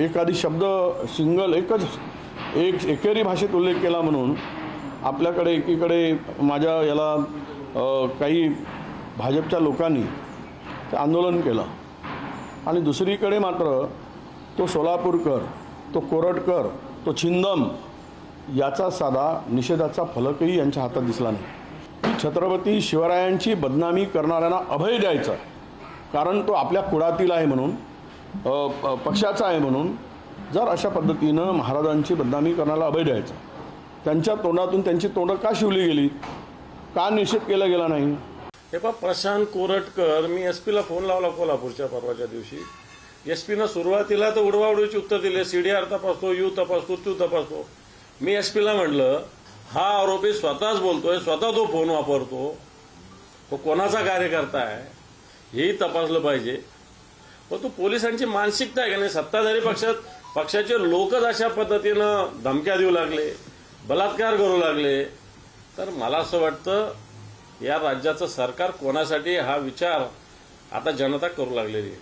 एखादी शब्द सिंगल एकच एक एकेरी भाषेत उल्लेख केला म्हणून आपल्याकडे एकीकडे माझ्या याला काही भाजपच्या लोकांनी आंदोलन केलं. आणि दुसरीकडे मात्र तो सोलापूरकर तो कोरटकर तो छिंदम याचा साधा निषेधाचा फलकही यांच्या हातात दिसला नाही. छत्रपती शिवरायांची बदनामी करणाऱ्यांना अभय द्यायचं कारण तो आपल्या कुळातील आहे म्हणून पक्षाचा आहे म्हणून जर अशा पद्धतीनं महाराजांची बदनामी करण्याला अभय द्यायचा त्यांच्या तोंडातून त्यांची तोंडं का शिवली गेली? का निषेध केला गेला नाही? हे पहा प्रशांत कोरटकर मी एस पीला फोन लावला कोल्हापूरच्या परवाच्या दिवशी. एस पीनं सुरुवातीला तर उडवाउडवीची उत्तर दिले सीडीआर तपासतो यू तपासतो तू तपासतो. मी एस पीला म्हटलं हा आरोपी स्वतःच बोलतोय स्वतः तो फोन वापरतो. तो कोणाचा कार्यकर्ता आहे हेही तपासलं पाहिजे. मग तो पोलिसांची मानसिकता आहे का नाही? सत्ताधारी पक्षात पक्षाचे लोकच अशा पद्धतीनं धमक्या देऊ लागले बलात्कार करू लागले. तर मला असं वाटतं या राज्याचं सरकार कोणासाठी हा विचार आता जनता करू लागलेली आहे.